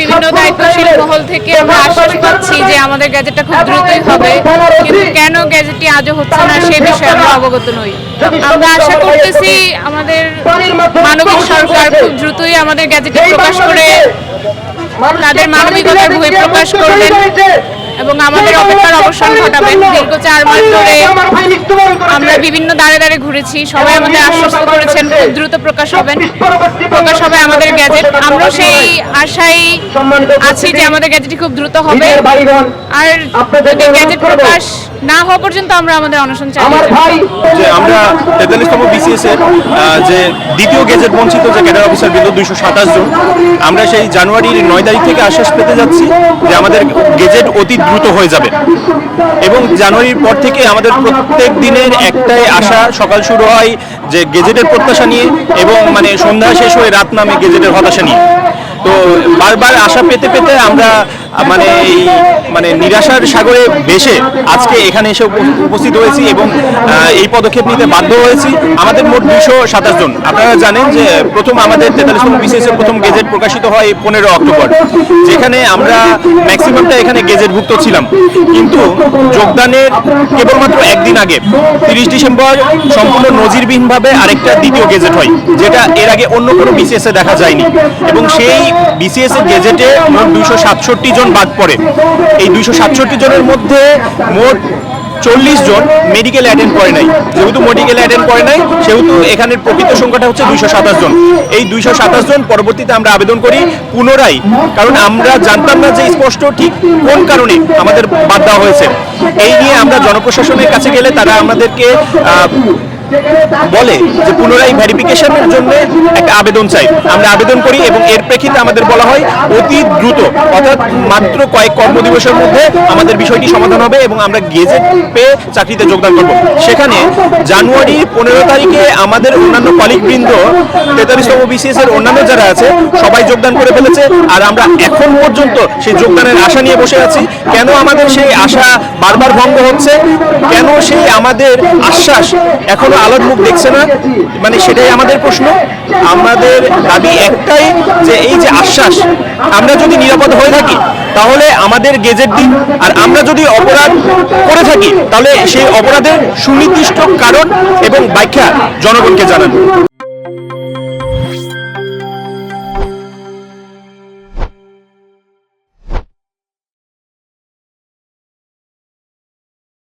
বিভিন্ন দায়িত্বশীল মহল থেকে আমরা আশ্বাস পাচ্ছি যে আমাদের গ্যাজেটটা খুব দ্রুতই হবে। কিন্তু কেন গ্যাজেটটি আজও হচ্ছে না সে বিষয়ে আমরা অবগত নই। আমরা আশা করতেছি আমাদের মানবিক সরকার খুব দ্রুতই আমাদের গ্যাজেটটি প্রকাশ করে তাদের মানবিকতার বই প্রকাশ করবেন এবং আমাদের অপেক্ষার অবসান ঘটাবেন। দীর্ঘ চার মাস ধরে আমরা বিভিন্ন দাঁড়ে দাঁড়ে ঘুরেছি সবাই আমাদের আশ্বস্ত করেছেন খুব দ্রুত প্রকাশ হবেন প্রকাশ হবে আমাদের গ্যাজেট। আমরাও সেই আশাই আছি যে আমাদের গ্যাজেটটি খুব দ্রুত হবে। আর যদি গ্যাজেট প্রকাশ না হওয়া পর্যন্ত আমরা আমাদের অনশন চালিয়ে আমরা তেতাল্লিশতম বিসিএস এর আহ, যে দ্বিতীয় গেজেট বঞ্চিত যে ক্যাডার অফিসার বিন্দু দুইশো সাতাশ জন আমরা সেই জানুয়ারির নয় তারিখ থেকে আশ্বাস পেতে যাচ্ছি যে আমাদের গেজেট অতি দ্রুত হয়ে যাবে। এবং জানুয়ারির পর থেকে আমাদের প্রত্যেক দিনের একটাই আশা সকাল শুরু হয় যে গেজেটের প্রত্যাশা নিয়ে এবং মানে সন্ধ্যা শেষ হয়ে রাত নামে গেজেটের হতাশা নিয়ে। তো বারবার আশা পেতে পেতে আমরা মানে এই মানে নিরাশার সাগরে ভেসে আজকে এখানে এসে উপস্থিত হয়েছি এবং এই পদক্ষেপ নিতে বাধ্য হয়েছি। আমাদের মোট দুইশো সাতাশ জন। আপনারা জানেন যে প্রথম আমাদের তেতাল্লিশতম বিসিএস এর প্রথম গেজেট প্রকাশিত হয় পনেরো অক্টোবর যেখানে আমরা ম্যাক্সিমামটা এখানে গেজেটভুক্ত ছিলাম। কিন্তু যোগদানের কেবলমাত্র একদিন আগে তিরিশ ডিসেম্বর সম্পূর্ণ নজিরবিহীনভাবে আরেকটা দ্বিতীয় গেজেট হয় যেটা এর আগে অন্য কোনো বিসিএস এ দেখা যায়নি। এবং সেই বিসিএস এর গেজেটে মোট দুইশো সাতষট্টি জন বাদ পড়ে। এই দুইশো সাতষট্টি জনের মধ্যে মোট চল্লিশ জন মেডিকেল অ্যাটেন্ড করে নাই। যেহেতু মেডিকেল অ্যাটেন্ড করে নাই, সেহেতু এখানের প্রকৃত সংখ্যাটা হচ্ছে দুইশো সাতাশ জন। এই দুইশো সাতাশ জন পরবর্তীতে আমরা আবেদন করি পুনরায়, কারণ আমরা জানতাম না যে স্পষ্ট ঠিক কোন কারণে আমাদের বাদ দেওয়া হয়েছে। এই নিয়ে আমরা জনপ্রশাসনের কাছে গেলে তারা আমাদেরকে বলে যে পুনরায় ভেরিফিকেশনের জন্য একটা আবেদন চাই। আমরা আবেদন করি এবং এর প্রেক্ষিতে আমাদের বলা হয় অতি দ্রুত অর্থাৎ মাত্র কয়েক কর্মদিবসের মধ্যে আমাদের বিষয়টি সমাধান হবে এবং আমরা গেজেট পেয়ে চাকরিতে যোগদান করব। সেখানে জানুয়ারি পনেরো তারিখে আমাদের অন্যান্য কলিগ বৃন্দ তেতাল্লিশতম বিসিএস এর অন্যান্য যারা আছে সবাই যোগদান করে ফেলেছে আর আমরা এখন পর্যন্ত সেই যোগদানের আশা নিয়ে বসে আছি। কেন আমাদের সেই আশা বারবার ভঙ্গ হচ্ছে? কেন সেই আমাদের আশ্বাস এখনও আলোর মুখ দেখছে না? মানে সেটাই আমাদের প্রশ্ন। আমাদের দাবি একটাই যে এই যে আশ্বাস, আমরা যদি নিরাপদ হয়ে থাকি, তাহলে আমাদের গেজেট দিন। আর আমরা যদি অপরাধ করে থাকি, তাহলে সেই অপরাধের সুনির্দিষ্ট কারণ এবং ব্যাখ্যা জনগণকে জানান।